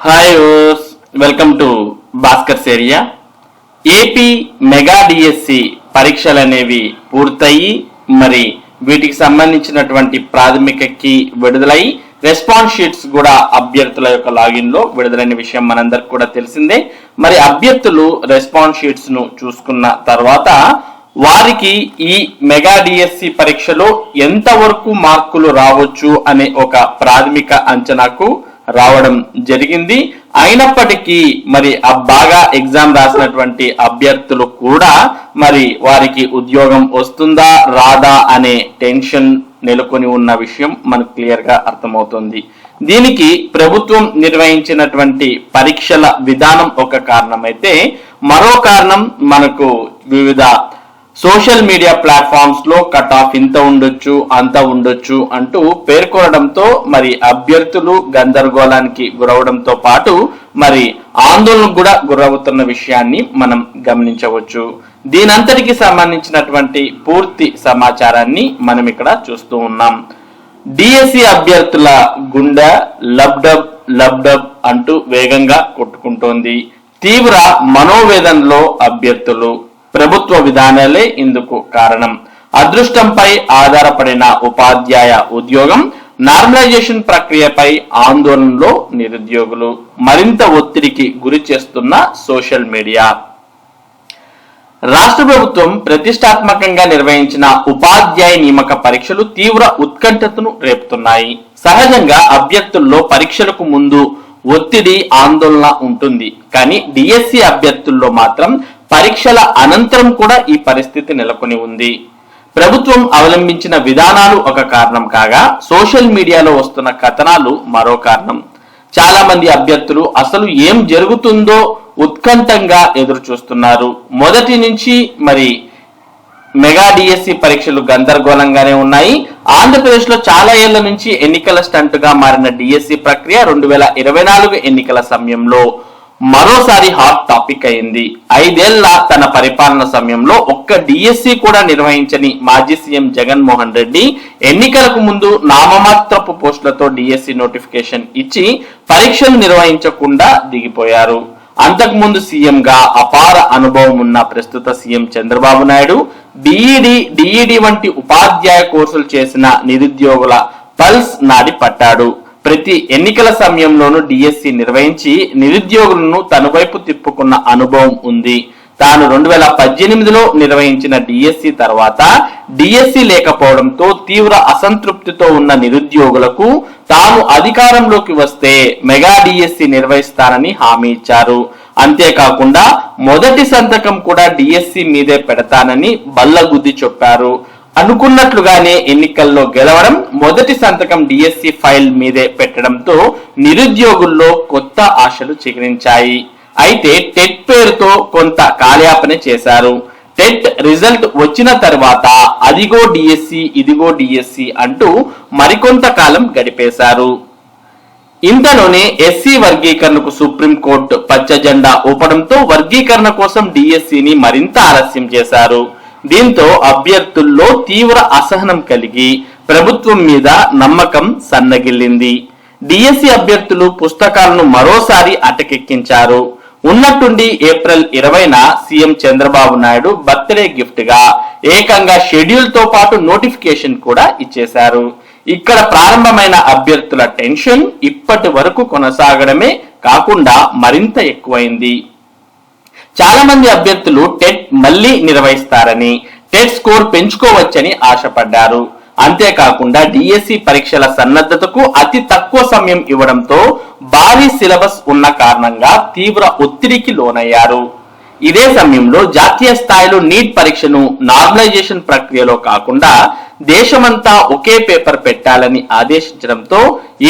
Hi welcome to Bhaskar area AP mega DSC పరీక్షలు అనేవి పూర్తయి మరి వీటికి సంబంధించినటువంటి ప్రాథమిక కీ విడుదలై రెస్పాన్స్ షీట్స్ కూడా అభ్యర్థుల యొక్క లాగిన్లో విడుదలైన విషయం మనందరికి కూడా తెలిసిందే. మరి అభ్యర్థులు రెస్పాన్స్ షీట్స్ను చూసుకున్న తర్వాత వారికి ఈ మెగా డిఎస్సి పరీక్షలో ఎంతవరకు మార్కులు రావచ్చు అనే ఒక ప్రాథమిక అంచనాకు రావడం జరిగింది. అయినప్పటికీ మరి ఆ బాగా ఎగ్జామ్ రాసినటువంటి అభ్యర్థులు కూడా మరి వారికి ఉద్యోగం వస్తుందా రాదా అనే టెన్షన్ నెలకొని ఉన్న విషయం మనకు క్లియర్గా అర్థమవుతుంది. దీనికి ప్రభుత్వం నిర్వహించినటువంటి పరీక్షల విధానం ఒక కారణమైతే మరో కారణం మనకు వివిధ సోషల్ మీడియా ప్లాట్ఫామ్స్లో కట్ ఆఫ్ ఇంత ఉండొచ్చు అంత ఉండొచ్చు అంటూ పేర్కొనడంతో మరి అభ్యర్థులు గందరగోళానికి గురవడంతో పాటు మరి ఆందోళనకు కూడా గురవుతున్న విషయాన్ని మనం గమనించవచ్చు. దీనంతటికి సంబంధించినటువంటి పూర్తి సమాచారాన్ని మనం ఇక్కడ చూస్తూ ఉన్నాం. డిఎస్సి అభ్యర్థుల గుండె లబ్డబ్ లబ్డబ్ అంటూ వేగంగా కొట్టుకుంటోంది. తీవ్ర మనోవేదనలో అభ్యర్థులు ప్రభుత్వ విధానాలే ఇందుకు కారణం. అదృష్టంపై ఆధారపడిన ఉపాధ్యాయ ఉద్యోగం నార్మలైజేషన్ ప్రక్రియపై ఆందోళనలో నిరుద్యోగులు. మరింత ఒత్తిడికి గురి చేస్తున్న సోషల్ మీడియా. రాష్ట్ర ప్రభుత్వం ప్రతిష్టాత్మకంగా నిర్వహించిన ఉపాధ్యాయ నియామక పరీక్షలు తీవ్ర ఉత్కంఠతను రేపుతున్నాయి. సహజంగా అభ్యర్థుల్లో పరీక్షలకు ముందు ఒత్తిడి ఆందోళన ఉంటుంది. కానీ డిఎస్సి అభ్యర్థుల్లో మాత్రం పరీక్షల అనంతరం కూడా ఈ పరిస్థితి నెలకొని ఉంది. ప్రభుత్వం అవలంబించిన విధానాలు ఒక కారణం కాగా సోషల్ మీడియాలో వస్తున్న కథనాలు మరో కారణం. చాలా మంది అభ్యర్థులు అసలు ఏం జరుగుతుందో ఉత్కంఠంగా ఎదురు చూస్తున్నారు మొదటి నుంచి మరి మెగా డిఎస్సి పరీక్షలు గందరగోళంగానే ఉన్నాయి. ఆంధ్రప్రదేశ్లో చాలా ఏళ్ళ నుంచి ఎన్నికల స్టంట్గా మారిన డిఎస్సి ప్రక్రియ రెండు వేల ఇరవై నాలుగు ఎన్నికల సమయంలో మరోసారి హాట్ టాపిక్ అయింది. ఐదేళ్ళ తన పరిపాలన సమయంలో ఒక్క డిఎస్సి కూడా నిర్వహించని మాజీ సీఎం జగన్మోహన్ రెడ్డి ఎన్నికలకు ముందు నామమాత్రపు పోస్టులతో డిఎస్సి నోటిఫికేషన్ ఇచ్చి పరీక్షలు నిర్వహించకుండా దిగిపోయారు. అంతకుముందు సీఎంగా అపార అనుభవం ఉన్న ప్రస్తుత CM Chandrababu Naidu D Ed D Ed వంటి ఉపాధ్యాయ కోర్సులు చేసిన నిరుద్యోగుల పల్స్ నాడి పట్టాడు. ప్రతి ఎన్నికల సమయంలోనూ డిఎస్సి నిర్వహించి నిరుద్యోగులను తన వైపు తిప్పుకున్న అనుభవం ఉంది. తాను రెండు వేల పద్దెనిమిదిలో నిర్వహించిన డిఎస్సి తర్వాత డిఎస్సి లేకపోవడంతో తీవ్ర అసంతృప్తితో ఉన్న నిరుద్యోగులకు తాను అధికారంలోకి వస్తే మెగా డిఎస్సి నిర్వహిస్తానని హామీ ఇచ్చారు. అంతేకాకుండా మొదటి సంతకం కూడా డిఎస్సి మీదే పెడతానని బల్లగుద్ది చెప్పారు. అనుకున్నట్లుగానే ఎన్నికల్లో గెలవడం మొదటి సంతకం డిఎస్సి ఫైల్ మీదే పెట్టడంతో నిరుద్యోగుల్లో కొత్త ఆశలు చిగురించాయి. అయితే టెట్ పేరుతో కొంత కాలయాపన చేశారు. టెట్ రిజల్ట్ వచ్చిన తర్వాత అదిగో డిఎస్సి ఇదిగో డిఎస్సి అంటూ మరికొంత కాలం గడిపేశారు. ఇంతలోనే ఎస్సీ వర్గీకరణకు సుప్రీంకోర్టు పచ్చ జెండా ఊపడంతో వర్గీకరణ కోసం డిఎస్సిని మరింత ఆలస్యం చేశారు. దీంతో అభ్యర్థుల్లో తీవ్ర అసహనం కలిగి ప్రభుత్వం మీద నమ్మకం సన్నగిల్లింది. డిఎస్సి అభ్యర్థులు పుస్తకాలను మరోసారి అటకెక్కించారు. ఉన్నట్టుండి ఏప్రిల్ ఇరవైన సీఎం చంద్రబాబు నాయుడు బర్త్డే గిఫ్ట్గా ఏకంగా షెడ్యూల్తో పాటు నోటిఫికేషన్ కూడా ఇచ్చేశారు. ఇక్కడ ప్రారంభమైన అభ్యర్థుల టెన్షన్ ఇప్పటి వరకు కొనసాగడమే కాకుండా మరింత ఎక్కువైంది. చాలా మంది అభ్యర్థులు టెట్ మళ్ళీ నిర్వహిస్తారని టెట్ స్కోర్ పెంచుకోవచ్చని ఆశపడ్డారు. అంతేకాకుండా డిఎస్సి పరీక్షల సన్నద్ధతకు అతి తక్కువ సమయం ఇవ్వడంతో భారీ సిలబస్ ఉన్న కారణంగా తీవ్ర ఒత్తిడికి లోనయ్యారు. ఇదే సమయంలో జాతీయ స్థాయిలో నీట్ పరీక్షను నార్మలైజేషన్ ప్రక్రియలో కాకుండా దేశమంతా ఒకే పేపర్ పెట్టాలని ఆదేశించడంతో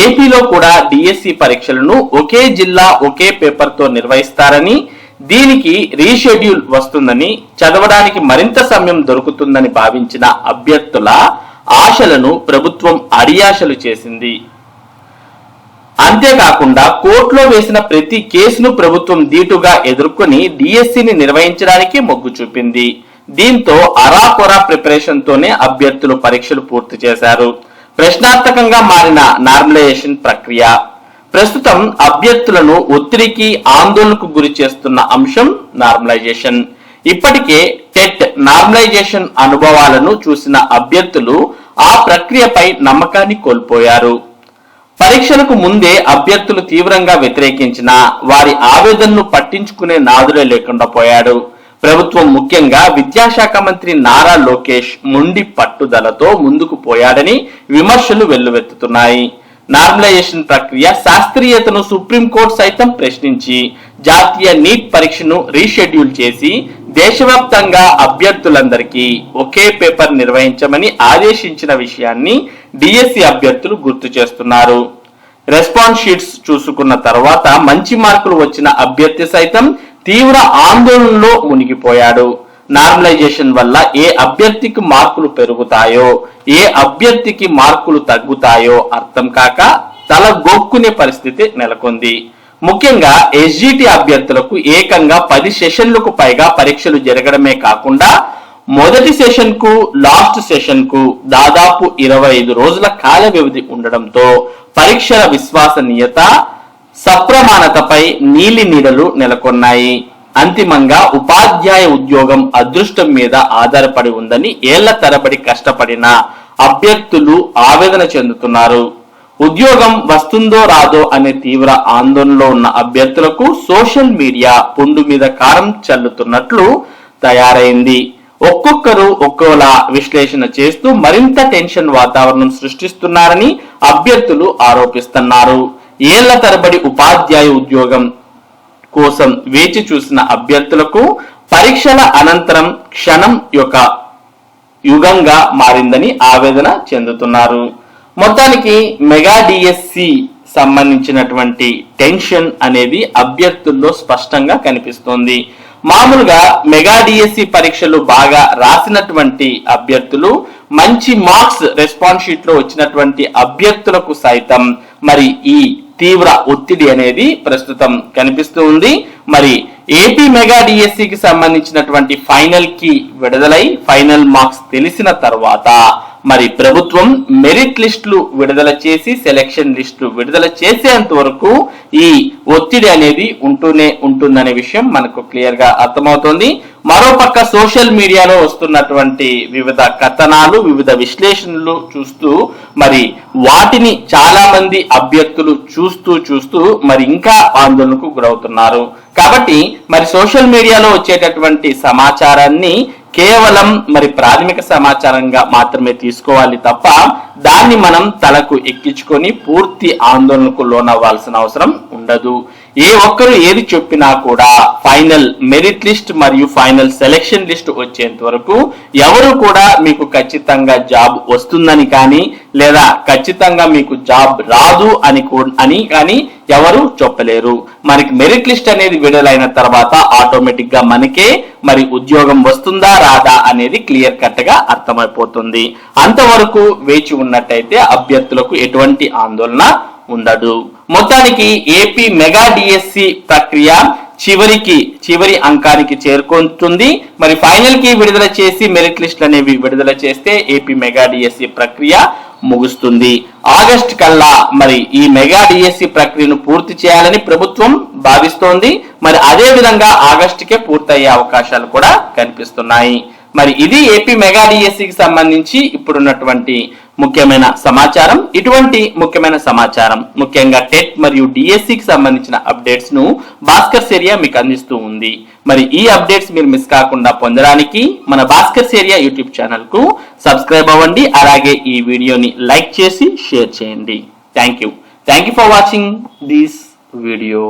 ఏపీలో కూడా డిఎస్సి పరీక్షలను ఒకే జిల్లా ఒకే పేపర్తో నిర్వహిస్తారని దీనికి రీషెడ్యూల్ వస్తుందని చదవడానికి మరింత సమయం దొరుకుతుందని భావించిన అభ్యర్థుల ఆశలను ప్రభుత్వం అడియాశలు చేసింది. అంతేకాకుండా కోర్టులో వేసిన ప్రతి కేసును ప్రభుత్వం దీటుగా ఎదుర్కొని డిఎస్సిని నిర్వహించడానికి మొగ్గు చూపింది. దీంతో అరాకొరా ప్రిపరేషన్ తోనే అభ్యర్థులు పరీక్షలు పూర్తి చేశారు. ప్రశ్నార్థకంగా మారిన నార్మలైజేషన్ ప్రక్రియ. ప్రస్తుతం అభ్యర్థులను ఒత్తిడికి ఆందోళనకు గురి చేస్తున్న అంశం నార్మలైజేషన్. ఇప్పటికే టెట్ నార్మలైజేషన్ అనుభవాలను చూసిన అభ్యర్థులు ఆ ప్రక్రియపై నమ్మకాన్ని కోల్పోయారు. పరీక్షలకు ముందే అభ్యర్థులు తీవ్రంగా వ్యతిరేకించిన వారి ఆవేదనను పట్టించుకునే నాదులే లేకుండా పోయాడు. ప్రభుత్వం ముఖ్యంగా విద్యాశాఖ మంత్రి నారా లోకేష్ ముండి పట్టుదలతో ముందుకు పోయాడని విమర్శలు వెల్లువెత్తుతున్నాయి. నార్మలైజేషన్ ప్రక్రియ శాస్త్రీయతను సుప్రీంకోర్టు సైతం ప్రశ్నించి జాతీయ నీట్ పరీక్షను రీషెడ్యూల్ చేసి దేశవ్యాప్తంగా అభ్యర్థులందరికీ ఒకే పేపర్ నిర్వహించమని ఆదేశించిన విషయాన్ని డిఎస్సి అభ్యర్థులు గుర్తు చేస్తున్నారు. రెస్పాన్స్ షీట్స్ చూసుకున్న తర్వాత మంచి మార్కులు వచ్చిన అభ్యర్థి సైతం తీవ్ర ఆందోళనలో మునిగిపోయాడు. నార్మలైజేషన్ వల్ల ఏ అభ్యర్థికి మార్కులు పెరుగుతాయో ఏ అభ్యర్థికి మార్కులు తగ్గుతాయో అర్థం కాక తల గొక్కునే పరిస్థితి నెలకొంది. ముఖ్యంగా ఎస్జిటి అభ్యర్థులకు ఏకంగా పది సెషన్లకు పైగా పరీక్షలు జరగడమే కాకుండా మొదటి సెషన్కు లాస్ట్ సెషన్కు దాదాపు ఇరవై ఐదు రోజుల కాల వ్యవధి ఉండడంతో పరీక్షల విశ్వసనీయత సప్రమాణతపై నీలి నీడలు నెలకొన్నాయి. అంతిమంగా ఉపాధ్యాయ ఉద్యోగం అదృష్టం మీద ఆధారపడి ఉందని ఏళ్ళ తరబడి కష్టపడిన అభ్యర్థులు ఆవేదన చెందుతున్నారు. ఉద్యోగం వస్తుందో రాదో అనే తీవ్ర ఆందోళనలో ఉన్న అభ్యర్థులకు సోషల్ మీడియా పుండు మీద కారం చల్లుతున్నట్లు తయారైంది. ఒక్కొక్కరు ఒక్కోలా విశ్లేషణ చేస్తూ మరింత టెన్షన్ వాతావరణం సృష్టిస్తున్నారని అభ్యర్థులు ఆరోపిస్తున్నారు. ఏళ్ళ తరబడి ఉపాధ్యాయ ఉద్యోగం కోసం వేచి చూసిన అభ్యర్థులకు పరీక్షల అనంతరం క్షణం యొక్క యుగంగా మారిందని ఆవేదన చెందుతున్నారు. మొత్తానికి మెగా డిఎస్సి సంబంధించినటువంటి టెన్షన్ అనేది అభ్యర్థుల్లో స్పష్టంగా కనిపిస్తోంది. మామూలుగా మెగా డిఎస్సి పరీక్షలు బాగా రాసినటువంటి అభ్యర్థులు మంచి మార్క్స్ రెస్పాన్స్ షీట్లో వచ్చినటువంటి అభ్యర్థులకు సైతం మరి ఈ తీవ్ర ఒత్తిడి అనేది ప్రస్తుతం కనిపిస్తూ ఉంది మరి ఏపీ మెగా డిఎస్సికి సంబంధించినటువంటి ఫైనల్కి విడుదలై ఫైనల్ మార్క్స్ తెలిసిన తర్వాత మరి ప్రభుత్వం మెరిట్ లిస్టులు విడుదల చేసి సెలక్షన్ లిస్టులు విడుదల చేసేంత వరకు ఈ ఒత్తిడి అనేది ఉంటూనే ఉంటుందనే విషయం మనకు క్లియర్గా అర్థమవుతుంది మరోపక్క సోషల్ మీడియాలో వస్తున్నటువంటి వివిధ కథనాలు వివిధ విశ్లేషణలు చూస్తూ మరి వాటిని చాలా మంది అభ్యర్థులు చూస్తూ చూస్తూ మరి ఇంకా ఆందోళనకు గురవుతున్నారు. కాబట్టి మరి సోషల్ మీడియాలో వచ్చేటటువంటి సమాచారాన్ని కేవలం మరి ప్రాథమిక సమాచారంగా మాత్రమే తీసుకోవాలి తప్ప దాన్ని మనం తలకు ఎక్కించుకొని పూర్తి ఆందోళనకు లోనవ్వాల్సిన అవసరం ఉండదు. ఏ ఒక్కరు ఏది చెప్పినా కూడా ఫైనల్ మెరిట్ లిస్ట్ మరియు ఫైనల్ సెలెక్షన్ లిస్ట్ వచ్చేంత వరకు ఎవరు కూడా మీకు ఖచ్చితంగా జాబ్ వస్తుందని కానీ లేదా ఖచ్చితంగా మీకు జాబ్ రాదు అని అని కానీ ఎవరు చెప్పలేరు. మనకి మెరిట్ లిస్ట్ అనేది విడుదలైన తర్వాత ఆటోమేటిక్గా మనకే మరి ఉద్యోగం వస్తుందా రాదా అనేది క్లియర్ కట్గా అర్థమైపోతుంది. అంతవరకు వేచి ఉన్నట్టయితే అభ్యర్థులకు ఎటువంటి ఆందోళన ఉండదు. మొత్తానికి ఏపీ మెగా డిఎస్సి ప్రక్రియ చివరికి చివరి అంకానికి చేరుకుంటుంది. మరి ఫైనల్కి విడుదల చేసి మెరిట్ లిస్ట్ అనేవి విడుదల చేస్తే ఏపీ మెగా డిఎస్సి ప్రక్రియ ముగుస్తుంది. ఆగస్ట్ కల్లా మరి ఈ మెగా డిఎస్సి ప్రక్రియను పూర్తి చేయాలని ప్రభుత్వం భావిస్తోంది. మరి అదే విధంగా ఆగస్టుకే పూర్తయ్యే అవకాశాలు కూడా కనిపిస్తున్నాయి. మరి ఇది ఏపీ మెగా డిఎస్సికి సంబంధించి ఇప్పుడున్నటువంటి ముఖ్యమైన సమాచారం ఇటువంటి ముఖ్యమైన సమాచారం ముఖ్యంగా టెట్ మరియు డిఎస్సికి సంబంధించిన అప్డేట్స్ను భాస్కర్ సేరియా మీకు అందిస్తూ ఉంది. మరి ఈ అప్డేట్స్ మీరు మిస్ కాకుండా పొందడానికి మన భాస్కర్ సేరియా యూట్యూబ్ ఛానల్కు సబ్స్క్రైబ్ అవ్వండి. అలాగే ఈ వీడియోని లైక్ చేసి షేర్ చేయండి. Thank you. Thank you for watching this video.